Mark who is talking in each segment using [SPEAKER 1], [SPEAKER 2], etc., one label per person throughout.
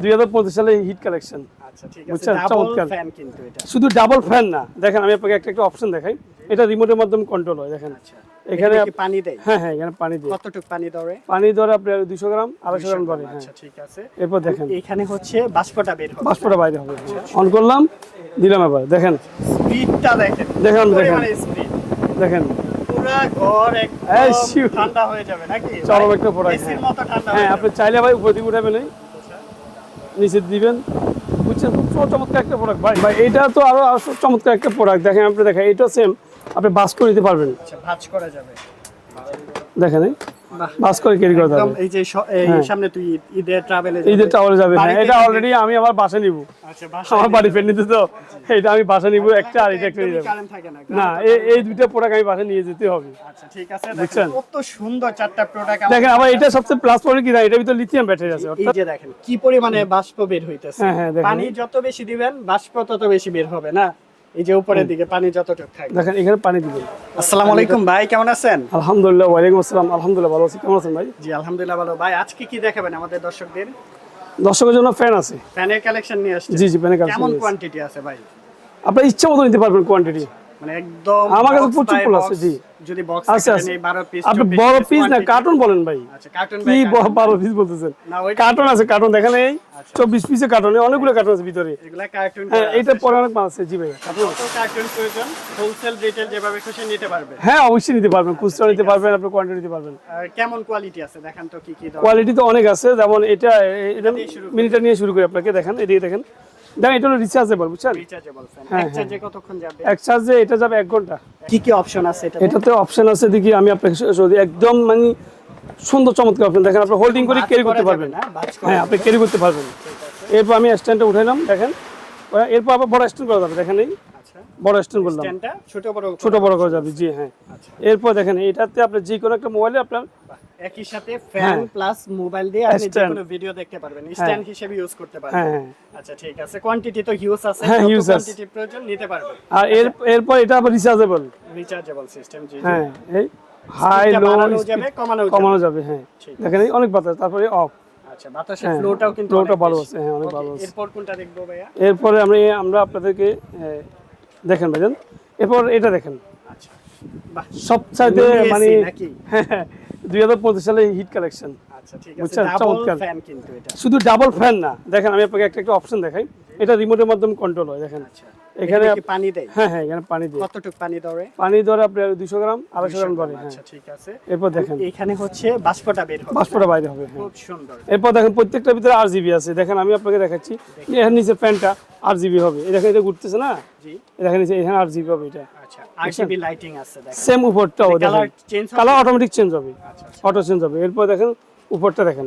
[SPEAKER 1] দুই হাজার পঁচিশ সালে হিট কালেকশন।
[SPEAKER 2] আচ্ছা
[SPEAKER 1] বুঝছেন? চমৎকার। শুধু ডাবল ফ্যান না। দেখেন আমি আপনাকে একটা একটা অপশন দেখাই। এটা রিমোটের মাধ্যমে কন্ট্রোল হয় দেখেন।
[SPEAKER 2] আচ্ছা।
[SPEAKER 1] এখানে
[SPEAKER 2] পানি দেয়?
[SPEAKER 1] হ্যাঁ হ্যাঁ এখানে পানি দিয়ে।
[SPEAKER 2] কতটুকু পানি ধরে?
[SPEAKER 1] পানি ধরে আপনার দুশো গ্রাম আড়াইশো গ্রাম ধরে হ্যাঁ।
[SPEAKER 2] আচ্ছা ঠিক আছে।
[SPEAKER 1] এরপর দেখেন।
[SPEAKER 2] এখানে হচ্ছে বাষ্পটা বের হবে।
[SPEAKER 1] পাসপোর্টটা বাইরে হবে। অন করলাম দিলাম এবার দেখেন।
[SPEAKER 2] স্পিডটা দেখেন।
[SPEAKER 1] দেখেন, দেখেন। দেখেন।
[SPEAKER 2] ঠান্ডা হয়ে যাবে নাকি?
[SPEAKER 1] চরম একটা product, হ্যাঁ। হ্যাঁ আপনি চাইলে ভাই উপর দিকে উঠাবেন নিচে দিবেন। বুঝছেন? খুব চমৎকার একটা প্রোডাক্ট ভাই ভাই এটা তো আরও আরও চমৎকার একটা প্রোডাক্ট দেখেন আপনি দেখেন এটা সেম আপনি বাস করে দিতে পারবেন।
[SPEAKER 2] আচ্ছা ভাঁজ করা যাবে।
[SPEAKER 1] দেখেন বাস করে ক্যারি করা যাবে।
[SPEAKER 2] এই যে এই
[SPEAKER 1] হ্যাঁ।
[SPEAKER 2] সামনে তুই ঈদের ট্রাভেলে
[SPEAKER 1] ঈদের টাওয়ারে যাবে। হ্যাঁ এটা অলরেডি আমি আমার বাসা নিব।
[SPEAKER 2] আচ্ছা
[SPEAKER 1] আমার বাড়ি ফের নিতে তো। এটা আমি বাসা নিব একটা আর এটা নিয়ে যাব।
[SPEAKER 2] না
[SPEAKER 1] এই দুইটা প্রোডাক্ট আমি বাসা নিয়ে যেতে হবে।
[SPEAKER 2] আচ্ছা ঠিক আছে। দেখেন কত সুন্দর চারটা প্রোডাক্ট
[SPEAKER 1] দেখেন আবার এটা সবচেয়ে প্লাস পয়েন্ট কি? এটার ভিতরে লিথিয়াম ব্যাটারি আছে
[SPEAKER 2] এই যে দেখেন কি পরিমাণে বাষ্প বের হইতেছে।
[SPEAKER 1] হ্যাঁ, হ্যাঁ।
[SPEAKER 2] পানি যত বেশি দিবেন বাষ্প তত বেশি বের হবে না? এই যে উপরের দিকে পানি যতটুকু থাকে।
[SPEAKER 1] দেখেন এখানে পানি দিবেন।
[SPEAKER 2] আসসালামু আলাইকুম ভাই কেমন আছেন?
[SPEAKER 1] আলহামদুলিল্লাহ ওয়ালাইকুম আসসালাম। আলহামদুলিল্লাহ ভালো আছি। কেমন আছেন ভাই?
[SPEAKER 2] জি আলহামদুলিল্লাহ ভালো। ভাই আজকে কি দেখাবেন আমাদের দর্শকদের?
[SPEAKER 1] দর্শকের জন্য ফ্যান আছে।
[SPEAKER 2] ফ্যানের কালেকশন নিয়ে আসছে
[SPEAKER 1] জি জি ফ্যানের
[SPEAKER 2] কেমন কোয়ান্টিটি আছে ভাই?
[SPEAKER 1] আপনার ইচ্ছা মতো নিতে পারবেন কোয়ান্টিটি
[SPEAKER 2] মানে একদম
[SPEAKER 1] আমার কাছে প্রচুর ফুল আছে, জি।
[SPEAKER 2] যদি বক্স
[SPEAKER 1] আছে,
[SPEAKER 2] আছে
[SPEAKER 1] আছে।
[SPEAKER 2] নেই 12 পিস
[SPEAKER 1] আপনি বড় পিস না কার্টুন বলেন ভাই।
[SPEAKER 2] আচ্ছা কার্টুন
[SPEAKER 1] কি বড় পিস বলতেছেন?
[SPEAKER 2] না ওইটা
[SPEAKER 1] কার্টুন আছে কার্টুন দেখেন এই।
[SPEAKER 2] আচ্ছা।
[SPEAKER 1] চব্বিশ পিসের অনেকগুলো কার্টুন আছে ভিতরে।
[SPEAKER 2] এগুলা কার্টুন
[SPEAKER 1] হ্যাঁ এটা পরে অনেক মাল আছে জি ভাই।
[SPEAKER 2] কত কার্টুন প্রয়োজন? হোলসেল রিটেল যেভাবে খুশি নিতে পারবে
[SPEAKER 1] হ্যাঁ অবশ্যই নিতে পারবেন খুচরা নিতে পারবেন আপনি কোয়ান্টিটি নিতে পারবেন।
[SPEAKER 2] কেমন কোয়ালিটি আছে? দেখান তো কি কি
[SPEAKER 1] কোয়ালিটি তো অনেক আছে যেমন এটা এটা মিনিটা নিয়ে শুরু করি আপনাকে দেখেন এদিকে দেখেন। দেখেন এটা হলো রিচার্জেবল বুঝছেন?
[SPEAKER 2] রিচার্জেবল ফ্যান
[SPEAKER 1] হ্যাঁ,
[SPEAKER 2] এক চার্জে কতক্ষণ যাবে?
[SPEAKER 1] এক চার্জে এটা যাবে এক ঘণ্টা।
[SPEAKER 2] কি কি অপশন আছে এটা
[SPEAKER 1] এটাতে অপশন আছে দেখি আমি আপনাকে শ- একদম মানে সুন্দর চমৎকার অপশন দেখেন আপনি হোল্ডিং করে ক্যারি করতে পারবেন। হ্যাঁ আপনি ক্যারি করতে পারবেন। এরপর আমি স্ট্যান্ডটা উঠাইলাম দেখেন। এরপর আবার বড় স্ট্যান্ড করা যাবে দেখেন এই।
[SPEAKER 2] আচ্ছা।
[SPEAKER 1] বড় স্ট্যান্ড করলাম।
[SPEAKER 2] ছোট বড়
[SPEAKER 1] ছোট বড় করা যাবে জি হ্যাঁ।
[SPEAKER 2] আচ্ছা।
[SPEAKER 1] এরপর দেখেন এটাতে আপনি যে কোনো একটা মোবাইলে আপনার
[SPEAKER 2] একই সাথে ফ্যান প্লাস মোবাইল দিয়ে আপনি যে কোনো ভিডিও দেখতে পারবেন। স্ট্যান্ড হিসেবে ইউজ করতে পারবেন।
[SPEAKER 1] হ্যাঁ। হ্যাঁ
[SPEAKER 2] আচ্ছা ঠিক আছে। কোয়ান্টিটি তো হিউজ আছে
[SPEAKER 1] হ্যাঁ, আছে।
[SPEAKER 2] কোয়ান্টিটি প্রয়োজন নিতে পারবেন।
[SPEAKER 1] আর এর এরপর এটা আবার রিচার্জেবল
[SPEAKER 2] রিচার্জেবল সিস্টেম জি।
[SPEAKER 1] হ্যাঁ এই হাই লো
[SPEAKER 2] যাবে কমানো যাবে।
[SPEAKER 1] কমানো যাবে হ্যাঁ। দেখেন এই অনেক বাতাস তারপরে অফ
[SPEAKER 2] আচ্ছা বাতাসের
[SPEAKER 1] হ্যাঁ,
[SPEAKER 2] ফ্লোটাও কিন্তু
[SPEAKER 1] flow টা
[SPEAKER 2] অনেক
[SPEAKER 1] ভালো আছে, হ্যাঁ, অনেক ভালো আছে।
[SPEAKER 2] এরপর কোনটা দেখব ভাইয়া?
[SPEAKER 1] এরপরে আমি আমরা আপনাদেরকে দেখেন ভাইজান। এরপর এটা দেখেন।
[SPEAKER 2] আচ্ছা। বাহ
[SPEAKER 1] সবচাইতে মানে
[SPEAKER 2] নাকি?
[SPEAKER 1] দুই হাজার পঁচিশ সালে হিট কালেকশন।
[SPEAKER 2] আচ্ছা
[SPEAKER 1] বুঝছেন? চমৎকার। শুধু ডাবল ফ্যান না। দেখেন আমি আপনাকে একটা একটা অপশন দেখাই। এটা রিমোটের মাধ্যমে কন্ট্রোল হয় দেখেন।
[SPEAKER 2] আচ্ছা।
[SPEAKER 1] এখানে
[SPEAKER 2] পানি দেয়?
[SPEAKER 1] হ্যাঁ হ্যাঁ এখানে পানি দিয়ে।
[SPEAKER 2] কতটুকু পানি ধরে?
[SPEAKER 1] পানি ধরে আপনার দুশো গ্রাম আড়াইশো গ্রাম ধরে হ্যাঁ।
[SPEAKER 2] আচ্ছা ঠিক আছে।
[SPEAKER 1] এরপর দেখেন।
[SPEAKER 2] এখানে হচ্ছে বাষ্পটা বের হবে।
[SPEAKER 1] বাষ্পটা বাইরে হবে হ্যাঁ।
[SPEAKER 2] খুব সুন্দর।
[SPEAKER 1] এরপর দেখেন প্রত্যেকটার ভিতরে আর জিবি আছে। দেখেন আমি আপনাকে দেখাচ্ছি। এর নিচে ফ্যানটা আর জিবি হবে। এই দেখেন এটা ঘুরতেছে না?
[SPEAKER 2] জি।
[SPEAKER 1] দেখেন এখানে আর জিবি হবে এটা।
[SPEAKER 2] আচ্ছা আরজিবি লাইটিং আছে দেখেন।
[SPEAKER 1] সেম উপরটাও
[SPEAKER 2] কালার
[SPEAKER 1] দেখেন।
[SPEAKER 2] চেঞ্জ
[SPEAKER 1] কালার অটোমেটিক চেঞ্জ হবে।
[SPEAKER 2] আচ্ছা আচ্ছা।
[SPEAKER 1] অটো চেঞ্জ হবে। এরপর দেখেন উপরটা দেখেন।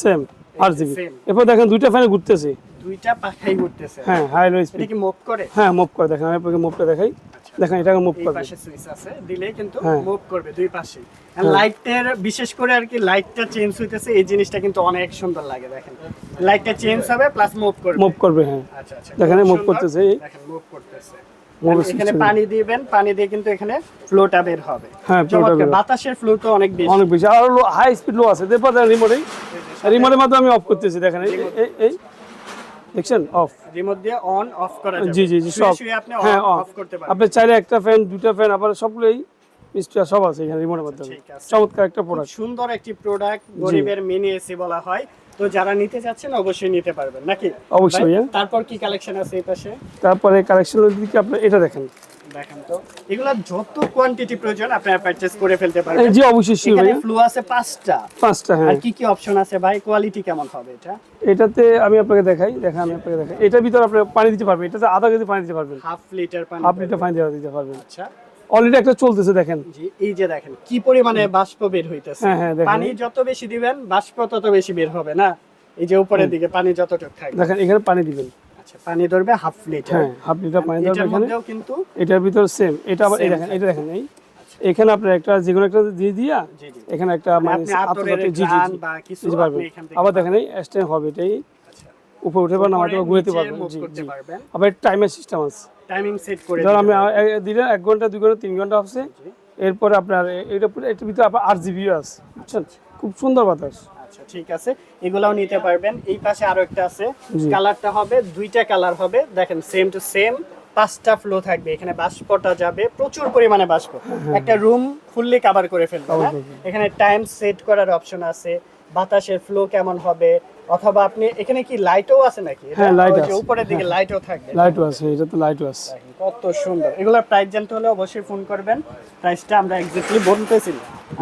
[SPEAKER 1] সেম আর জিবি এরপর দেখেন দুইটা ফ্যানে ঘুরতেছে।
[SPEAKER 2] দুইটা পাখাই ঘুরতেছে।
[SPEAKER 1] হ্যাঁ হাই লো
[SPEAKER 2] এটা কি মুভ করে?
[SPEAKER 1] হ্যাঁ মুভ করে। দেখেন আমি আপনাকে মুভটা দেখাই।
[SPEAKER 2] আচ্ছা।
[SPEAKER 1] দেখেন এটাকে মুভ করবে।
[SPEAKER 2] পাশে সুইচ আছে দিলে কিন্তু
[SPEAKER 1] হ্যাঁ।
[SPEAKER 2] মুভ করবে দুই পাশে। লাইটের বিশেষ করে আর কি লাইটটা চেঞ্জ হইতেছে এই জিনিসটা কিন্তু অনেক সুন্দর লাগে দেখেন। লাইটটা চেঞ্জ হবে প্লাস মুভ করবে।
[SPEAKER 1] মুভ করবে হ্যাঁ।
[SPEAKER 2] আচ্ছা আচ্ছা
[SPEAKER 1] দেখেন,
[SPEAKER 2] সুন্দর।
[SPEAKER 1] করতেছে,
[SPEAKER 2] দেখেন মুভ করতেছে। এখানে পানি দিবেন পানি দিয়ে কিন্তু এখানে ফ্লোটা বের হবে।
[SPEAKER 1] হ্যাঁ।
[SPEAKER 2] বাতাসের ফ্লোটা অনেক বেশি।
[SPEAKER 1] অনেক বেশি। আর হাই স্পিড লো আছে। দেখো রিমোটেই রিমোটের মাধ্যমে আমি অফ করতেছি দেখেন এই- এই। দেখছেন? অফ
[SPEAKER 2] রিমোট দিয়ে অন অফ করা যাবে।
[SPEAKER 1] জি জি জি সব।
[SPEAKER 2] আপনি
[SPEAKER 1] হ্যাঁ
[SPEAKER 2] অফ করতে পারেন
[SPEAKER 1] আপনি চাইলে একটা ফ্যান দুটা ফ্যান আবার সবগুলোই মিস্টার সব আছে এখানে রিমোটের মাধ্যমে। চমৎকার একটা প্রোডাক্ট
[SPEAKER 2] সুন্দর একটি প্রোডাক্ট গরিবের মিনি এসি বলা হয়। তো যারা নিতে যাচ্ছেন অবশ্যই নিতে পারবেন নাকি?
[SPEAKER 1] অবশ্যই, হ্যাঁ।
[SPEAKER 2] তারপর কি কালেকশন আছে এই পাশে?
[SPEAKER 1] তারপরে কালেকশনের দিকে আপনি এটা দেখেন।
[SPEAKER 2] দেখেন তো। এগুলা যত কোয়ান্টিটি প্রয়োজন আপনারা পারচেজ করে ফেলতে পারবেন।
[SPEAKER 1] এই যে অবশ্যই শিওর
[SPEAKER 2] এখানে
[SPEAKER 1] ভাইয়া
[SPEAKER 2] আছে পাঁচটা।
[SPEAKER 1] পাঁচটা হ্যাঁ।
[SPEAKER 2] আর কি কি অপশন আছে ভাই? কোয়ালিটি কেমন হবে এটা?
[SPEAKER 1] এটাতে আমি আপনাকে দেখাই দেখা আমি আপনাকে দেখাই। এটার ভিতরে আপনি পানি দিতে পারবেন এটাতে আধা কেজি পানি দিতে পারবেন।
[SPEAKER 2] হাফ লিটার পানি
[SPEAKER 1] হাফ লিটার পানি দিতে পারবেন।
[SPEAKER 2] আচ্ছা।
[SPEAKER 1] অলরেডি একটা চলতেছে দেখেন।
[SPEAKER 2] জি এই যে দেখেন কি পরিমাণে বাষ্প বের হইতেছে।
[SPEAKER 1] হ্যাঁ, হ্যাঁ,
[SPEAKER 2] পানি যত বেশি দিবেন বাষ্প তত বেশি বের হবে না? এই যে উপরের দিকে পানি যতটুকু থাকবে।
[SPEAKER 1] দেখেন এখানে পানি দিবেন।
[SPEAKER 2] আচ্ছা পানি ধরবে হাফ লিটার
[SPEAKER 1] হ্যাঁ হাফ লিটার পানি
[SPEAKER 2] এটার
[SPEAKER 1] এখানে।
[SPEAKER 2] কিন্তু
[SPEAKER 1] এটার ভিতর সেম এটা আবার দেখেন এটা দেখেন এই এখানে আপনার একটা যে কোনো একটা দিয়ে দিয়া এখানে একটা মানে
[SPEAKER 2] আপনি
[SPEAKER 1] জি জি জি।
[SPEAKER 2] বা আপনি
[SPEAKER 1] আবার দেখেন এই হবে এটাই।
[SPEAKER 2] আচ্ছা।
[SPEAKER 1] উপরে উঠে পারেন নামাতে
[SPEAKER 2] উপরে
[SPEAKER 1] ঘুরতে পারবেন। জি জি। আবার টাইমের সিস্টেম আছে।
[SPEAKER 2] টাইমিং সেট করে
[SPEAKER 1] ধর আমি দিলে এক ঘণ্টা দুই ঘণ্টা তিন ঘণ্টা
[SPEAKER 2] জি।
[SPEAKER 1] এরপরে আপনার এটা পুরো এটার ভিতরে আপনার আট জিবিও আছে। বুঝছেন? খুব সুন্দর বাতাস।
[SPEAKER 2] আচ্ছা ঠিক আছে। এগুলাও নিতে পারবেন। এই পাশে আরও একটা আছে। কালারটা হবে দুইটা কালার হবে। দেখেন সেম টু সেম পাঁচটা ফ্লো থাকবে। এখানে বাষ্পটা যাবে প্রচুর পরিমাণে বাষ্প। একটা রুম ফুললি কভার করে ফেলবে হ্যাঁ? এখানে টাইম সেট করার অপশন আছে। বাতাসের ফ্লো কেমন হবে? অথবা আপনি এখানে কি লাইটও আছে নাকি?
[SPEAKER 1] হ্যাঁ,
[SPEAKER 2] যে
[SPEAKER 1] আছে।
[SPEAKER 2] উপরের দিকে লাইটও থাকবে।
[SPEAKER 1] লাইটও আছে এটা তো লাইটও আছে।
[SPEAKER 2] কত সুন্দর। এগুলোর প্রাইস জানতে হলে অবশ্যই ফোন করবেন। প্রাইসটা আমরা এক্স্যাক্টলি বলতেছি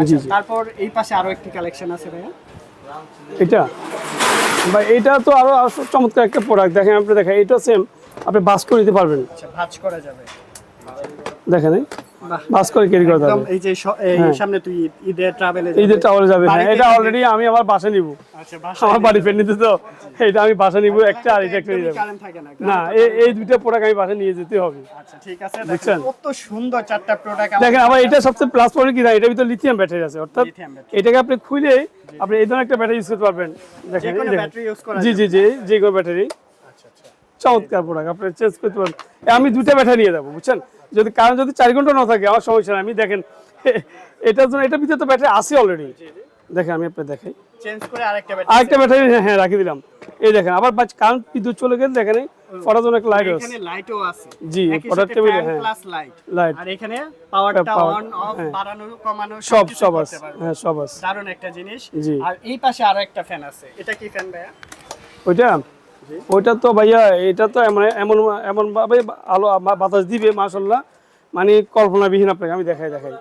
[SPEAKER 2] আচ্ছা। তারপর এই পাশে আরও একটি কালেকশন আছে ভাইয়া।
[SPEAKER 1] এটা? বা এটা তো আরও আরও চমৎকার একটা প্রোডাক্ট দেখেন আপনি দেখেন এটা সেম আপনি বাস করে দিতে পারবেন।
[SPEAKER 2] আচ্ছা ভাঁজ করা যাবে।
[SPEAKER 1] দেখেন বাস করে ক্যারি
[SPEAKER 2] এই যে
[SPEAKER 1] হ্যাঁ।
[SPEAKER 2] সামনে তুই ঈদের ট্রাভেলে
[SPEAKER 1] ঈদের টাওয়ারে যাবে। হ্যাঁ এটা অলরেডি আমি আমার বাসা নিব।
[SPEAKER 2] আচ্ছা
[SPEAKER 1] আমার বাড়ি ফের নিতে তো। এটা আমি বাসা নিব একটা আর এটা একটা নিয়ে
[SPEAKER 2] না
[SPEAKER 1] এই- দুইটা প্রোডাক্ট আমি বাসা নিয়ে যেতে হবে।
[SPEAKER 2] আচ্ছা ঠিক আছে। দেখেন কত সুন্দর চারটা প্রোডাক্ট
[SPEAKER 1] দেখেন আবার এটা সবচেয়ে প্লাস পয়েন্ট কি? না ভিতরে লিথিয়াম ব্যাটারি আছে। অর্থাৎ এটাকে আপনি খুলে আপনি এই ধরনের একটা ব্যাটারি ইউজ করতে পারবেন। দেখেন
[SPEAKER 2] যে কোনো ব্যাটারি ইউজ করা
[SPEAKER 1] জি জি জি যে কোনো ব্যাটারি
[SPEAKER 2] আচ্ছা আচ্ছা।
[SPEAKER 1] চমৎকার প্রোডাক্ট আপনি চেঞ্জ করতে পারেন এ, আমি দুটা ব্যাটারি নিয়ে যাব বুঝছেন? যদি কারণ যদি চার ঘণ্টা না থাকে আমার সমস্যা আমি দেখেন এটার জন্য এটার ভিতরে তো ব্যাটারি আছে অলরেডি দেখেন আমি আপনার দেখাই।
[SPEAKER 2] আরেকটা ব্যাটারি
[SPEAKER 1] হ্যাঁ হ্যাঁ রাখি দিলাম। এই দেখেন আবার কারেন্ট বিদ্যুৎ চলে গেলে দেখেন ফটার জন্য একটা লাইট আছে।
[SPEAKER 2] লাইটও আছে।
[SPEAKER 1] জি, হ্যাঁ। লাইট
[SPEAKER 2] আর এখানে পাওয়ারটা অন অফ
[SPEAKER 1] হ্যাঁ।
[SPEAKER 2] বাড়ানো কমানো
[SPEAKER 1] সব সব আছে। হ্যাঁ সব আছে।
[SPEAKER 2] দারুণ একটা জিনিস। আর এই পাশে আরও একটা ফ্যান আছে। এটা কি ফ্যান ভাইয়া?
[SPEAKER 1] ওইটা? ওইটা তো ভাইয়া এটা তো এমন এমন ভাবে আলো বাতাস দিবে মাশাল্লাহ মানে কল্পনাবিহীন আপনাকে আমি দেখাই দেখাই।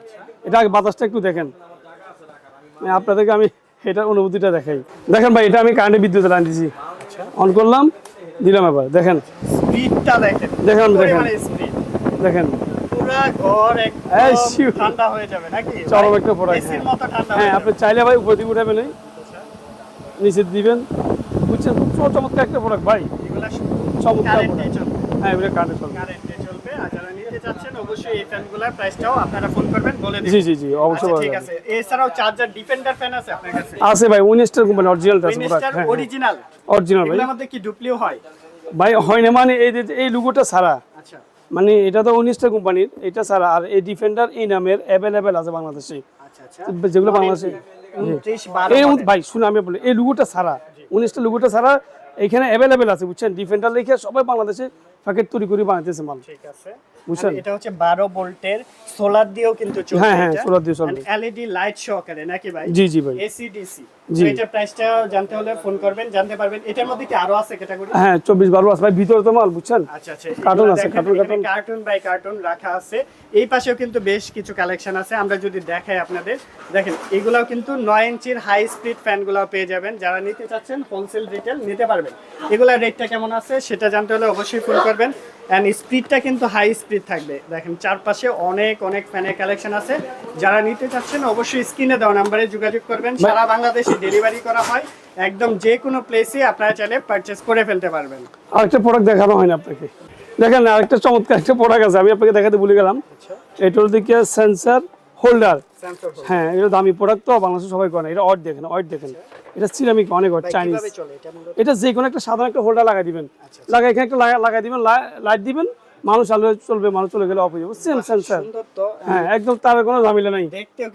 [SPEAKER 1] এটা বাতাসটা একটু দেখেন। মানে আপনাদেরকে আমি এটার অনুভূতিটা দেখাই। দেখেন ভাই এটা আমি কারেন্টে বিদ্যুৎ লাইন দিছি অন করলাম দিলাম এবার দেখেন।
[SPEAKER 2] স্পিডটা দেখেন।
[SPEAKER 1] দেখেন, দেখেন। দেখেন।
[SPEAKER 2] পুরা ঘর
[SPEAKER 1] এই
[SPEAKER 2] ঠান্ডা হয়ে যাবে নাকি?
[SPEAKER 1] চরম একটা
[SPEAKER 2] এসির
[SPEAKER 1] হ্যাঁ।
[SPEAKER 2] মতো ঠান্ডা
[SPEAKER 1] হ্যাঁ আপনি চাইলে ভাই উপর দিকে উঠাবেন নিচে দিবেন। বুঝছেন? খুব চমৎকার একটা প্রোডাক্ট ভাই।
[SPEAKER 2] এগুলা
[SPEAKER 1] চমৎকার হ্যাঁ এগুলো কারেন্টে চলবে।
[SPEAKER 2] চাচ্ছেন অবশ্যই এই ফ্যানগুলোর প্রাইসটাও আপনারা ফোন করবেন বলে দিন
[SPEAKER 1] জি জি জি অবশ্যই
[SPEAKER 2] আচ্ছা ঠিক আছে। এছাড়াও চার্জার ডিফেন্ডার ফ্যান আছে আপনার কাছে?
[SPEAKER 1] আছে ভাই উনিশটার কোম্পানি অরিজিনালটা আছে
[SPEAKER 2] উইনস্টার
[SPEAKER 1] হ্যাঁ
[SPEAKER 2] অরিজিনাল
[SPEAKER 1] অরিজিনাল ভাই।
[SPEAKER 2] এগুলোর মধ্যে কি ডুপ্লিও হয়?
[SPEAKER 1] ভাই হয় না মানে এই এই লুগোটা ছাড়া।
[SPEAKER 2] আচ্ছা।
[SPEAKER 1] মানে এটা তো উনিশটা কোম্পানির এটা ছাড়া। আর এই ডিফেন্ডার এই নামের অ্যাভেলেবেল আছে বাংলাদেশে।
[SPEAKER 2] আচ্ছা আচ্ছা।
[SPEAKER 1] যেগুলো বাংলাদেশে ভাই শুনে আমি বলি এই লুগোটা ছাড়া উনিশটা লুগোটা ছাড়া এখানে অ্যাভেলেবেল আছে বুঝছেন? ডিফেন্ডার লিখে সবাই বাংলাদেশে প্যাকেট তৈরি করে বানাইতেছে মাল।
[SPEAKER 2] ঠিক আছে।
[SPEAKER 1] বুঝছেন?
[SPEAKER 2] এটা হচ্ছে বারো ভোল্টের সোলার দিয়েও কিন্তু চলবে
[SPEAKER 1] হ্যাঁ, হ্যাঁ, solar দিয়ে চলবে।
[SPEAKER 2] এলইডি লাইট সহকারে নাকি ভাই?
[SPEAKER 1] জি জি ভাই।
[SPEAKER 2] এসি ডিসি
[SPEAKER 1] জি।
[SPEAKER 2] এটার প্রাইসটা জানতে হলে ফোন করবেন জানতে পারবেন। এটার মধ্যে কি আরও আছে ক্যাটাগরি
[SPEAKER 1] হ্যাঁ চব্বিশ বারো আছে। ভাই ভিতরে তো মাল বুঝছেন?
[SPEAKER 2] আচ্ছা আচ্ছা
[SPEAKER 1] কার্টুন আছে, cartoon, cartoon.
[SPEAKER 2] Cartoon by cartoon রাখা আছে। এই পাশেও কিন্তু বেশ কিছু কালেকশন আছে। আমরা যদি দেখাই আপনাদের দেখেন এগুলাও কিন্তু নয় ইঞ্চির হাই স্পিড ফ্যানগুলো পেয়ে যাবেন। যারা নিতে চাচ্ছেন হোলসেল রিটেল নিতে পারবেন। এগুলার রেটটা কেমন আছে সেটা জানতে হলে অবশ্যই ফোন করবেন অ্যান্ড স্পিডটা কিন্তু হাই স্পিড থাকবে। দেখেন চারপাশে অনেক অনেক ফ্যানের কালেকশন আছে। যারা নিতে চাচ্ছেন অবশ্যই স্ক্রিনে দেওয়া নাম্বারে যোগাযোগ করবেন। সারা বাংলাদেশে ডেলিভারি করা হয়। একদম যে কোনো প্লেসে আপনারা চাইলে পারচেস করে ফেলতে পারবেন।
[SPEAKER 1] আরেকটা প্রোডাক্ট দেখানো হয় না আপনাকে। দেখেন আরেকটা চমৎকার একটা প্রোডাক্ট আছে। আমি আপনাকে দেখাতে ভুলে গেলাম। এটার দিকে সেন্সার হোল্ডার হ্যাঁ এটা দামি প্রোডাক্ট তো বাংলাদেশে সবাই করে না। এটা অয়েড দেখেন অয়েড দেখেন। এটা সিরামিক অনেক অয়েড চাইনিজ
[SPEAKER 2] এটা
[SPEAKER 1] যে কোনো একটা সাধারণ একটা হোল্ডার লাগাই দিবেন।
[SPEAKER 2] আচ্ছা,
[SPEAKER 1] লাগাই এখানে একটা লাগাই দিবেন লাইট দিবেন মানুষ আলো চলবে মানুষ চলে গেলে অফ হয়ে যাবে। সেম সেন্সার হ্যাঁ একদম তার কোনো ঝামেলা নাই।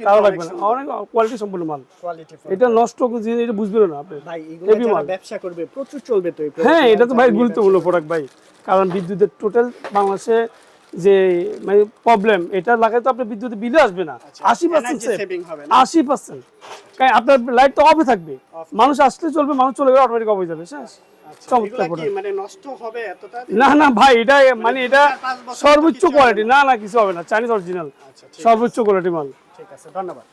[SPEAKER 1] তারও লাগবে না। অনেক কোয়ালিটি সম্পূর্ণ মাল।
[SPEAKER 2] কোয়ালিটি
[SPEAKER 1] এটা নষ্ট জিনিস এটা বুঝবেন না আপনি।
[SPEAKER 2] ভাই এগুলো যারা
[SPEAKER 1] মাল।
[SPEAKER 2] ব্যবসা করবে প্রচুর চলবে তো এই
[SPEAKER 1] হ্যাঁ এটা তো ভাই গুরুত্বপূর্ণ প্রোডাক্ট ভাই। কারণ বিদ্যুতের টোটাল বাংলাদেশে যে মানে প্রবলেম এটা লাগাই তো আপনার বিদ্যুতের বিলে আসবে না। আশি পার্সেন্ট
[SPEAKER 2] হবে
[SPEAKER 1] আশি পার্সেন্ট কারণ আপনার লাইট তো অফে থাকবে। মানুষ আসলে চলবে মানুষ চলে গেলে অটোমেটিক অফ হয়ে যাবে শেষ
[SPEAKER 2] আচ্ছা। মানে
[SPEAKER 1] না না ভাই এটা মানে এটা
[SPEAKER 2] পাঁচ বছর
[SPEAKER 1] সর্বোচ্চ কোয়ালিটি না। না কিছু হবে না চাইনিজ অরিজিনাল
[SPEAKER 2] আচ্ছা
[SPEAKER 1] সর্বোচ্চ কোয়ালিটি মাল।
[SPEAKER 2] ঠিক আছে ধন্যবাদ।